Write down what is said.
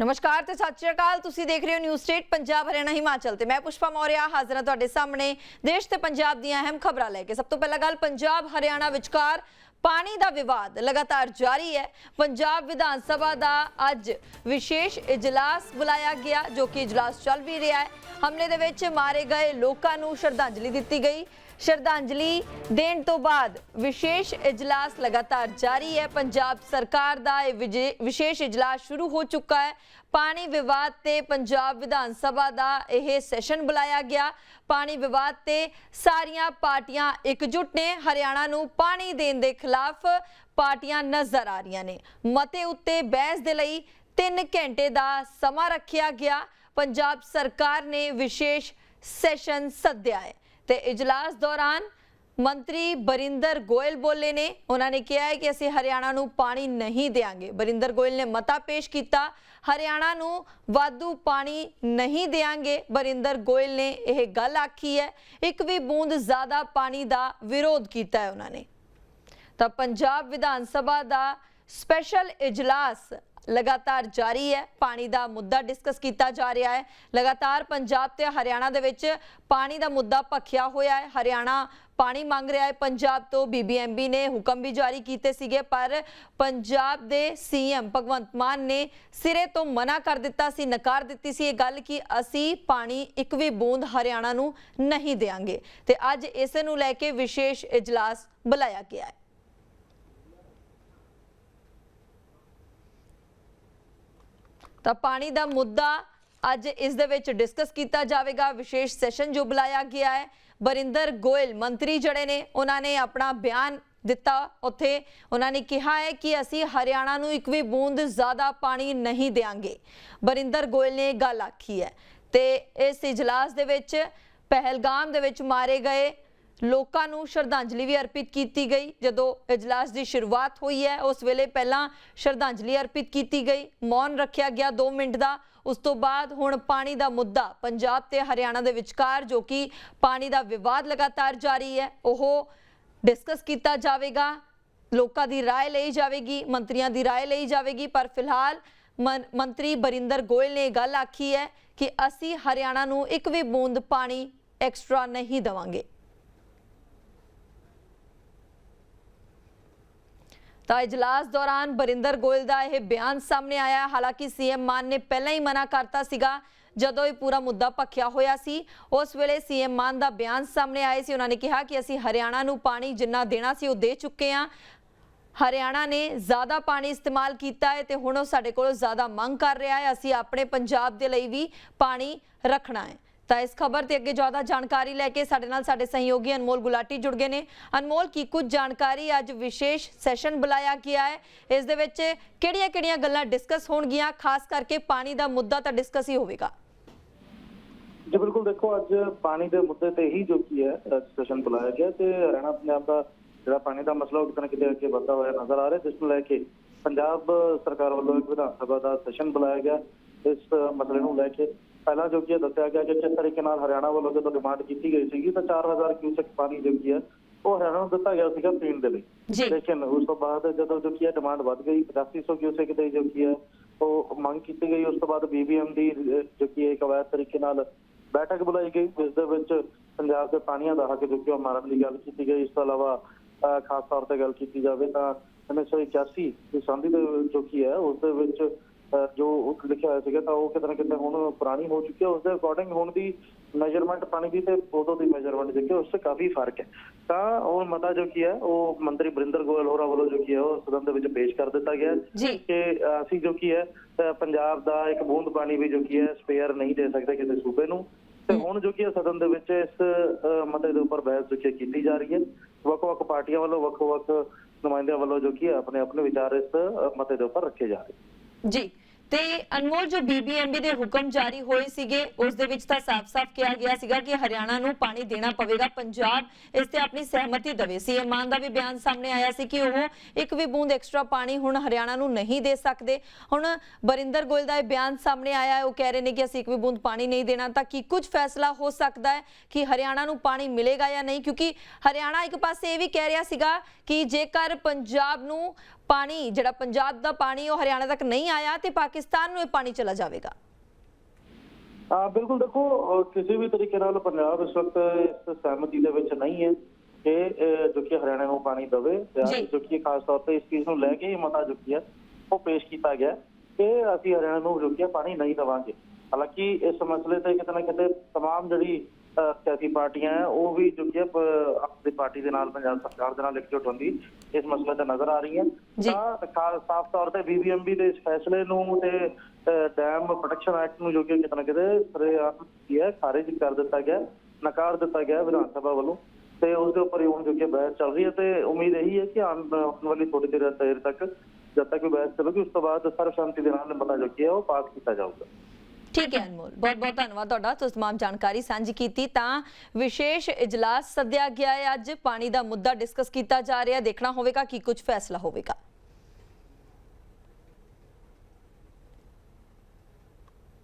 ਨਮਸਕਾਰ ਤੇ ਸਤਿ ਸ਼੍ਰੀ ਅਕਾਲ। ਤੁਸੀਂ ਦੇਖ ਰਹੇ ਹੋ ਨਿਊਜ਼ ਸਟੇਟ ਪੰਜਾਬ, ਹਰਿਆਣਾ, ਹਿਮਾਚਲ ਤੇ ਮੈਂ ਪੁਸ਼ਪਾ ਮੌਰਿਆ ਹਾਜ਼ਰ ਹਾਂ ਤੁਹਾਡੇ ਸਾਹਮਣੇ। ਦੇਸ਼ ਤੇ ਪੰਜਾਬ ਦੀਆਂ ਅਹਿਮ ਖਬਰਾਂ ਲੈ ਕੇ। ਸਭ ਤੋਂ ਪਹਿਲਾਂ ਗੱਲ ਪੰਜਾਬ, ਹਰਿਆਣਾ ਵਿਚਕਾਰ ਪਾਣੀ ਦਾ ਵਿਵਾਦ ਲਗਾਤਾਰ ਜਾਰੀ ਹੈ। ਪੰਜਾਬ ਵਿਧਾਨ ਸਭਾ ਦਾ ਅੱਜ ਵਿਸ਼ੇਸ਼ ਇਜਲਾਸ ਬੁਲਾਇਆ ਗਿਆ, ਜੋ ਕਿ ਇਜਲਾਸ ਚੱਲ ਵੀ ਰਿਹਾ ਹੈ। ਹਮਲੇ ਦੇ ਵਿੱਚ ਮਾਰੇ ਗਏ ਲੋਕਾਂ ਨੂੰ ਸ਼ਰਧਾਂਜਲੀ ਦਿੱਤੀ ਗਈ। ਸ਼ਰਧਾਂਜਲੀ ਦੇਣ ਤੋਂ ਬਾਅਦ ਵਿਸ਼ੇਸ਼ ਇਜਲਾਸ ਲਗਾਤਾਰ ਜਾਰੀ ਹੈ। ਪੰਜਾਬ ਸਰਕਾਰ ਦਾ ਇਹ ਵਿਜੇ- ਵਿਸ਼ੇਸ਼ ਇਜਲਾਸ ਸ਼ੁਰੂ ਹੋ ਚੁੱਕਾ ਹੈ। ਪਾਣੀ ਵਿਵਾਦ ਤੇ ਪੰਜਾਬ ਵਿਧਾਨ ਸਭਾ ਦਾ ਇਹ ਸੈਸ਼ਨ ਬੁਲਾਇਆ ਗਿਆ। ਪਾਣੀ ਵਿਵਾਦ ਤੇ ਸਾਰੀਆਂ ਪਾਰਟੀਆਂ ਇਕਜੁੱਟ ਨੇ। ਹਰਿਆਣਾ ਨੂੰ ਪਾਣੀ ਦੇਣ ਦੇ ਖਿਲਾਫ ਪਾਰਟੀਆਂ ਨਜ਼ਰ ਆ ਰਹੀਆਂ ਨੇ। ਮਤੇ ਉੱਤੇ ਬਹਿਸ ਦੇ ਲਈ 3 ਘੰਟੇ ਦਾ ਸਮਾਂ ਰੱਖਿਆ ਗਿਆ। ਪੰਜਾਬ ਸਰਕਾਰ ਨੇ ਵਿਸ਼ੇਸ਼ ਸੈਸ਼ਨ ਸੱਦਿਆ ਹੈ। ਤੇ ਇਜਲਾਸ ਦੌਰਾਨ ਮੰਤਰੀ ਬਰਿੰਦਰ ਗੋਇਲ ਬੋਲੇ ਨੇ, ਉਹਨਾਂ ਨੇ ਕਿਹਾ ਹੈ ਕਿ ਅਸੀਂ ਹਰਿਆਣਾ ਨੂੰ ਪਾਣੀ ਨਹੀਂ ਦੇਵਾਂਗੇ ਬਰਿੰਦਰ ਗੋਇਲ ਨੇ ਮਤਾ ਪੇਸ਼ ਕੀਤਾ, ਹਰਿਆਣਾ ਨੂੰ ਵਾਧੂ ਪਾਣੀ ਨਹੀਂ ਦੇਵਾਂਗੇ ਬਰਿੰਦਰ ਗੋਇਲ ਨੇ ਇਹ ਗੱਲ ਆਖੀ ਹੈ, ਇੱਕ ਵੀ ਬੂੰਦ ਜ਼ਿਆਦਾ ਪਾਣੀ ਦਾ ਵਿਰੋਧ ਕੀਤਾ ਹੈ ਉਹਨਾਂ ਨੇ। ਤਾਂ ਪੰਜਾਬ ਵਿਧਾਨ ਸਭਾ ਦਾ ਸਪੈਸ਼ਲ ਇਜਲਾਸ ਲਗਾਤਾਰ ਜਾਰੀ ਹੈ। ਪਾਣੀ ਦਾ ਮੁੱਦਾ ਡਿਸਕਸ ਕੀਤਾ ਜਾ ਰਿਹਾ ਹੈ। ਲਗਾਤਾਰ ਪੰਜਾਬ ਤੇ ਹਰਿਆਣਾ ਦੇ ਵਿੱਚ ਪਾਣੀ ਦਾ ਮੁੱਦਾ ਭਖਿਆ ਹੋਇਆ ਹੈ। ਹਰਿਆਣਾ ਪਾਣੀ ਮੰਗ ਰਿਹਾ ਹੈ। ਪੰਜਾਬ ਤੋਂ ਬੀਬੀਐਮਬੀ ਨੇ ਹੁਕਮ ਵੀ ਜਾਰੀ ਕੀਤੇ ਸੀਗੇ, ਪਰ ਪੰਜਾਬ ਦੇ ਸੀਐਮ ਭਗਵੰਤ ਮਾਨ ਨੇ ਸਿਰੇ ਤੋਂ ਮਨਾ ਕਰ ਦਿੱਤਾ ਸੀ, ਨਕਾਰ ਦਿੱਤੀ ਸੀ। ਇਹ ਗੱਲ ਕਿ ਅਸੀਂ ਪਾਣੀ ਇੱਕ ਵੀ ਬੂੰਦ ਹਰਿਆਣਾ ਨੂੰ ਨਹੀਂ ਦੇਵਾਂਗੇ ਤੇ ਅੱਜ ਇਸ ਨੂੰ ਲੈ ਕੇ ਵਿਸ਼ੇਸ਼ ਇਜਲਾਸ ਬੁਲਾਇਆ ਗਿਆ ਹੈ। ਤਾਂ ਪਾਣੀ ਦਾ ਮੁੱਦਾ ਅੱਜ ਇਸ ਦੇ ਵਿੱਚ ਡਿਸਕਸ ਕੀਤਾ ਜਾਵੇਗਾ। ਵਿਸ਼ੇਸ਼ ਸੈਸ਼ਨ ਜੋ ਬੁਲਾਇਆ ਗਿਆ ਹੈ। ਬਰਿੰਦਰ ਗੋਇਲ, ਮੰਤਰੀ ਜਿਹੜੇ ਨੇ, ਉਹਨਾਂ ਨੇ ਆਪਣਾ ਬਿਆਨ ਦਿੱਤਾ ਉੱਥੇ। ਉਹਨਾਂ ਨੇ ਕਿਹਾ ਹੈ ਕਿ ਅਸੀਂ ਹਰਿਆਣਾ ਨੂੰ ਇੱਕ ਵੀ ਬੂੰਦ ਜ਼ਿਆਦਾ ਪਾਣੀ ਨਹੀਂ ਦੇਵਾਂਗੇ ਬਰਿੰਦਰ ਗੋਇਲ ਨੇ ਇਹ ਗੱਲ ਆਖੀ ਹੈ। ਤੇ ਇਸ ਇਜਲਾਸ ਦੇ ਵਿੱਚ ਪਹਿਲਗਾਮ ਦੇ ਵਿੱਚ ਮਾਰੇ ਗਏ। ਲੋਕਾਂ ਨੂੰ ਸ਼ਰਧਾਂਜਲੀ ਵੀ ਅਰਪਿਤ ਕੀਤੀ ਗਈ ਜਦੋਂ ਇਜਲਾਸ ਦੀ ਸ਼ੁਰੂਆਤ ਹੋਈ ਹੈ ਉਸ ਵੇਲੇ ਪਹਿਲਾਂ ਸ਼ਰਧਾਂਜਲੀ ਅਰਪਿਤ ਕੀਤੀ ਗਈ ਮੌਨ ਰੱਖਿਆ ਗਿਆ 2 ਮਿੰਟ ਦਾ ਉਸ ਤੋਂ ਬਾਅਦ ਹੁਣ ਪਾਣੀ ਦਾ ਮੁੱਦਾ ਪੰਜਾਬ ਤੇ ਹਰਿਆਣਾ ਦੇ ਵਿਚਕਾਰ ਜੋ ਕਿ ਪਾਣੀ ਦਾ ਵਿਵਾਦ ਲਗਾਤਾਰ ਜਾਰੀ ਹੈ ਉਹ ਡਿਸਕਸ ਕੀਤਾ ਜਾਵੇਗਾ ਲੋਕਾਂ ਦੀ رائے ਲਈ ਜਾਵੇਗੀ ਮੰਤਰੀਆਂ ਦੀ رائے ਲਈ ਜਾਵੇਗੀ ਪਰ ਫਿਲਹਾਲ ਮੰ- ਮੰਤਰੀ ਬਰਿੰਦਰ ਗੋਇਲ ਨੇ ਇਹ ਗੱਲ ਆਖੀ ਹੈ ਕਿ ਅਸੀਂ ਹਰਿਆਣਾ ਨੂੰ ਇੱਕ ਵੀ ਬੂੰਦ ਪਾਣੀ ਐਕਸਟਰਾ ਨਹੀਂ ਦੇਵਾਂਗੇ ਤਾਂ ਇਜਲਾਸ ਦੌਰਾਨ ਬਰਿੰਦਰ ਗੋਇਲ ਦਾ ਇਹ ਬਿਆਨ ਸਾਹਮਣੇ ਆਇਆ। ਹੈ। ਹਾਲਾਂਕਿ ਸੀਐਮ ਮਾਨ ਨੇ ਪਹਿਲਾਂ ਹੀ ਮਨਾ ਕਰਤਾ ਸੀਗਾ, ਜਦੋਂ ਇਹ ਪੂਰਾ ਮੁੱਦਾ ਭਖਿਆ ਹੋਇਆ ਸੀ। ਉਸ ਵੇਲੇ ਸੀਐਮ ਮਾਨ ਦਾ ਬਿਆਨ ਸਾਹਮਣੇ ਆਇਆ ਸੀ। ਉਹਨਾਂ ਨੇ ਕਿਹਾ ਕਿ ਅਸੀਂ ਹਰਿਆਣਾ ਨੂੰ ਪਾਣੀ ਜਿੰਨਾ ਦੇਣਾ ਸੀ ਉਹ ਦੇ ਚੁੱਕੇ ਹਾਂ। ਹਰਿਆਣਾ ਨੇ ਜ਼ਿਆਦਾ ਪਾਣੀ ਇਸਤੇਮਾਲ ਕੀਤਾ ਹੈ ਤੇ ਹੁਣ ਉਹ ਸਾਡੇ ਕੋਲੋਂ ਜ਼ਿਆਦਾ ਮੰਗ ਕਰ ਰਿਹਾ ਹੈ। ਅਸੀਂ ਆਪਣੇ ਪੰਜਾਬ ਦੇ ਲਈ ਵੀ ਪਾਣੀ ਰੱਖਣਾ ਹੈ। ਤਾਂ ਇਸ ਖਬਰ ਤੇ ਅੱਗੇ ਜ਼ਿਆਦਾ ਜਾਣਕਾਰੀ ਲੈ ਕੇ ਸਾਡੇ ਨਾਲ ਸਾਡੇ ਸਹਿਯੋਗੀ ਅਨਮੋਲ ਗੁਲਾਟੀ ਜੁੜ ਗਏ ਨੇ। ਅਨਮੋਲ, ਕੀ ਕੁਝ ਜਾਣਕਾਰੀ ਅੱਜ ਵਿਸ਼ੇਸ਼ ਸੈਸ਼ਨ ਬੁਲਾਇਆ ਗਿਆ ਹੈ? ਇਸ ਦੇ ਵਿੱਚ ਕਿਹੜੀਆਂ-ਕਿਹੜੀਆਂ ਗੱਲਾਂ ਡਿਸਕਸ ਹੋਣਗੀਆਂ? ਖਾਸ ਕਰਕੇ ਪਾਣੀ ਦਾ ਮੁੱਦਾ ਤਾਂ ਡਿਸਕਸ ਹੀ ਹੋਵੇਗਾ। ਜੀ, ਬਿਲਕੁਲ ਦੇਖੋ, ਅੱਜ ਪਾਣੀ ਦੇ ਮੁੱਦੇ ਤੇ ਹੀ ਜੋ ਕੀ ਹੈ ਸੈਸ਼ਨ ਬੁਲਾਇਆ ਗਿਆ ਤੇ ਹਰਿਆਣਾ ਪੰਜਾਬ ਦਾ ਜਿਹੜਾ ਪਾਣੀ ਦਾ ਮਸਲਾ, ਉਹ ਕਿਤੇ ਕਿਤੇ ਅੱਗੇ ਵਧਦਾ ਹੋਇਆ ਨਜ਼ਰ ਆ ਰਿਹਾ। ਜਿਸ ਨੂੰ ਲੈ ਕੇ ਪੰਜਾਬ ਸਰਕਾਰ ਵੱਲੋਂ ਇੱਕ ਵਿਧਾਨ ਸਭਾ ਦਾ ਸੈਸ਼ਨ ਬੁਲਾਇਆ ਗਿਆ। ਇਸ ਮਸਲੇ ਨੂੰ ਲੈ ਕੇ ਪਹਿਲਾਂ ਜੋ ਕੀ ਦੱਸਿਆ ਗਿਆ ਕਿ ਜਿਸ ਤਰੀਕੇ ਨਾਲ ਹਰਿਆਣਾ ਵੱਲੋਂ ਜਦੋਂ ਡਿਮਾਂਡ ਕੀਤੀ ਗਈ ਸੀਗੀ ਤਾਂ 4000 ਕਿਊਸੈਕ ਪਾਣੀ ਜੋ ਕੀ ਹੈ ਉਹ ਹਰਿਆਣਾ ਨੂੰ ਦਿੱਤਾ ਗਿਆ ਸੀਗਾ ਪੀਣ ਦੇ ਲਈ। ਲੇਕਿਨ ਉਸ ਤੋਂ ਬਾਅਦ ਜਦੋਂ ਜੋ ਕੀ ਡਿਮਾਂਡ ਵੱਧ ਗਈ 8500 ਕਿਊਸੈਕ ਦੇ ਜੋ ਕੀ ਹੈ ਉਹ ਮੰਗ ਕੀਤੀ ਗਈ। ਉਸ ਤੋਂ ਬਾਅਦ ਬੀਬੀਐਮ ਦੀ ਜੋ ਕੀ ਇੱਕ ਅਵੈਧ ਤਰੀਕੇ ਨਾਲ ਬੈਠਕ ਬੁਲਾਈ ਗਈ ਜਿਸ ਦੇ ਵਿੱਚ ਪੰਜਾਬ ਦੇ ਪਾਣੀਆਂ ਦਾ ਹੱਕ ਜੋ ਕਿ ਮਾਰਨ ਦੀ ਗੱਲ ਕੀਤੀ ਗਈ। ਇਸ ਤੋਂ ਇਲਾਵਾ ਖਾਸ ਤੌਰ ਤੇ ਗੱਲ ਕੀਤੀ ਜਾਵੇ ਤਾਂ 1981 ਦੀ ਸੰਧੀ ਦੇ ਜੋ ਕੀ ਹੈ ਉਸ ਦੇ ਵਿੱਚ ਜੋ ਉਹ ਲਿਖਿਆ ਹੋਇਆ ਸੀਗਾ ਤਾਂ ਉਹ ਕਿਤੇ ਨਾ ਕਿਤੇ ਹੁਣ ਪੁਰਾਣੀ ਹੋ ਚੁੱਕੀ ਹੈ। ਉਸ ਦੇ ਅਕੋਰਡਿੰਗ ਹੁਣ ਦੀ ਮੈਜ਼ਰਮੈਂਟ ਪਾਣੀ ਦੀ ਤੇ ਉਦੋਂ ਦੀ ਮੈਜ਼ਰਮੈਂਟ ਕਿ ਉਸ 'ਚ ਕਾਫੀ ਫ਼ਰਕ ਹੈ। ਤਾਂ ਉਹ ਮਤਾ ਜੋ ਕੀ ਹੈ ਉਹ ਮੰਤਰੀ ਬਰਿੰਦਰ ਗੋਇਲ ਹੋਰਾਂ ਵੱਲੋਂ ਜੋ ਕੀ ਹੈ ਉਹ ਸਦਨ ਦੇ ਵਿੱਚ ਪੇਸ਼ ਕਰ ਦਿੱਤਾ ਗਿਆ। ਕਿ ਅਸੀਂ ਜੋ ਕੀ ਹੈ ਪੰਜਾਬ ਦਾ ਇੱਕ ਬੂੰਦ ਪਾਣੀ ਵੀ ਜੋ ਕੀ ਹੈ ਸਪੇਅਰ ਨਹੀਂ ਦੇ ਸਕਦੇ ਕਿਸੇ ਸੂਬੇ ਨੂੰ। ਤੇ ਹੁਣ ਜੋ ਕੀ ਹੈ ਸਦਨ ਦੇ ਵਿੱਚ ਇਸ ਮਤੇ ਦੇ ਉੱਪਰ ਬਹਿਸ ਜੋ ਕੀਤੀ ਜਾ ਰਹੀ ਹੈ। ਵੱਖ-ਵੱਖ ਪਾਰਟੀਆਂ ਵੱਲੋਂ ਵੱਖ-ਵੱਖ ਨੁਮਾਇੰਦਿਆਂ ਵੱਲੋਂ ਜੋ ਕੀ ਹੈ ਆਪਣੇ ਆਪਣੇ ਵਿਚਾਰ ਇਸ ਮਤੇ ਦੇ ਉੱਪਰ ਰੱਖੇ ਜਾ ਰਹੇ। ਜੀ। ਤੇ ਅਨਮੋਲ, ਜੋ ਬੀਬੀਐਮਬੀ ਦੇ ਹੁਕਮ ਜਾਰੀ ਹੋਏ ਸੀਗੇ, ਉਸ ਦੇ ਵਿੱਚ ਤਾਂ ਸਾਫ਼-ਸਾਫ਼ ਕਿਹਾ ਗਿਆ ਸੀਗਾ ਕਿ ਹਰਿਆਣਾ ਨੂੰ ਪਾਣੀ ਦੇਣਾ ਪਵੇਗਾ। ਪੰਜਾਬ ਇਸ ਤੇ ਆਪਣੀ ਸਹਿਮਤੀ ਦੇਵੇ ਸੀਐਮ ਮਾਨ ਦਾ ਵੀ ਬਿਆਨ ਸਾਹਮਣੇ ਆਇਆ ਸੀ ਕਿ ਉਹ ਇੱਕ ਵੀ ਬੂੰਦ ਐਕਸਟਰਾ ਪਾਣੀ ਹੁਣ ਹਰਿਆਣਾ ਨੂੰ ਨਹੀਂ ਦੇ ਸਕਦੇ। ਹੁਣ ਬਰਿੰਦਰ ਗੋਇਲ ਦਾ ਇਹ ਬਿਆਨ ਸਾਹਮਣੇ ਆਇਆ ਹੈ। ਉਹ ਕਹਿ ਰਹੇ ਨੇ ਕਿ ਅਸੀਂ ਇੱਕ ਵੀ ਬੂੰਦ ਪਾਣੀ ਨਹੀਂ ਦੇਣਾ, ਤਾਂ ਕੀ ਕੁਝ ਫੈਸਲਾ ਹੋ ਸਕਦਾ ਹੈ ਕਿ ਹਰਿਆਣਾ ਨੂੰ ਪਾਣੀ ਮਿਲੇਗਾ ਜਾਂ ਨਹੀਂ? ਕਿਉਂਕਿ ਹਰਿਆਣਾ ਇੱਕ ਪਾਸੇ ਇਹ ਵੀ ਕਹਿ ਰਿਹਾ ਸੀਗਾ ਕਿ ਜੇਕਰ ਪੰਜਾਬ ਨੂੰ ਪਾਣੀ, ਜਿਹੜਾ ਪੰਜਾਬ ਦਾ ਪਾਣੀ ਉਹ ਹਰਿਆਣਾ ਤੱਕ ਨਹੀਂ ਆਇਆ, ਤੇ ਪਾਕਿਸਤਾਨ ਨੂੰ ਇਹ ਪਾਣੀ ਚਲਾ ਜਾਵੇਗਾ ਆ ਬਿਲਕੁਲ ਦੇਖੋ ਅਹ ਕਿਸੇ ਵੀ ਤਰੀਕੇ ਨਾਲ ਪੰਜਾਬ ਇਸ ਵਕਤ ਇਸ ਸਹਿਮਤੀ ਦੇ ਵਿੱਚ ਨਹੀਂ ਹੈ ਕਿ ਅਹ, ਜੋ ਕਿ ਹਰਿਆਣਾ ਨੂੰ ਪਾਣੀ ਦੇਵੇ ਜੀ। ਜੋ ਕਿ ਖਾਸ ਤੌਰ ਤੇ ਇਸ ਚੀਜ਼ ਨੂੰ ਲੈ ਕੇ ਇਹ ਮਤਾ ਜੋ ਕੀ ਹੈ ਉਹ ਪੇਸ਼ ਕੀਤਾ ਗਿਆ ਕਿ ਅਸੀਂ ਹਰਿਆਣਾ ਨੂੰ ਜੋ ਕਿ ਹੈ ਪਾਣੀ ਨਹੀਂ ਦੇਵਾਂਗੇ ਹਾਲਾਂਕਿ ਇਸ ਮਸਲੇ ਤੇ ਕਿਤੇ ਨਾ ਕਿਤੇ तमाम ਜਿਹੜੀ ਅਹ, ਸਿਆਸੀ ਪਾਰਟੀਆਂ ਹੈ ਉਹ ਵੀ ਜੋ ਕਿ ਹੈ ਪ- ਆਪਣੀ ਪਾਰਟੀ ਦੇ ਨਾਲ ਪੰਜਾਬ ਸਰਕਾਰ ਦੇ ਨਾਲ ਇਕਜੁੱਟ ਹੁੰਦੀ ਇਸ ਮਸਲੇ ਤੇ ਨਜ਼ਰ ਆ ਰਹੀਆਂ। ਜੀ। ਤਾਂ ਸਾਫ਼ ਤੌਰ ਤੇ ਬੀਬੀਐਮਬੀ ਦੇ ਇਸ ਫੈਸਲੇ ਨੂੰ ਤੇ ਡੈਮ ਪ੍ਰੋਟੈਕਸ਼ਨ ਐਕਟ ਨੂੰ ਜੋ ਕਿ ਕਿਤੇ ਨਾ ਕਿਤੇ ਸਰੇਆਮ ਕੀ ਹੈ ਖਾਰਿਜ ਕਰ ਦਿੱਤਾ ਗਿਆ ਨਕਾਰ ਦਿੱਤਾ ਗਿਆ ਵਿਧਾਨ ਸਭਾ ਵੱਲੋਂ। ਤੇ ਉਸ ਦੇ ਉੱਪਰ ਹੀ ਹੁਣ ਜੋ ਕਿ ਬਹਿਸ ਚੱਲ ਰਹੀ ਹੈ ਤੇ ਉਮੀਦ ਇਹੀ ਹੈ ਕਿ ਆਉਣ ਵਾਲੀ ਥੋੜੀ ਦੇਰ ਤੱਕ ਜਦ ਤੱਕ ਬਹਿਸ ਚੱਲੂਗੀ ਉਸ ਤੋਂ ਬਾਅਦ ਸਰਬਸੰਮਤੀ ਦੇ ਨਾਲ ਮਤਾ ਜੋ ਕਿ ਹੈ ਉਹ ਪਾਸ ਕੀਤਾ ਜਾਊਗਾ। ਠੀਕ ਹੈ। ਅਨਮੋਲ ਬਹੁਤ ਬਹੁਤ ਧੰਨਵਾਦ ਤੁਹਾਡਾ, ਤੁਸੀਂ ਤਮਾਮ ਜਾਣਕਾਰੀ ਸਾਂਝੀ ਕੀਤੀ ਤਾਂ ਵਿਸ਼ੇਸ਼ ਇਜਲਾਸ ਸੱਦਿਆ ਗਿਆ ਹੈ। ਅੱਜ ਪਾਣੀ ਦਾ ਮੁੱਦਾ ਡਿਸਕਸ ਕੀਤਾ ਜਾ ਰਿਹਾ ਦੇਖਣਾ ਹੋਵੇਗਾ ਕੀ ਕੁਝ ਫੈਸਲਾ ਹੋਵੇਗਾ।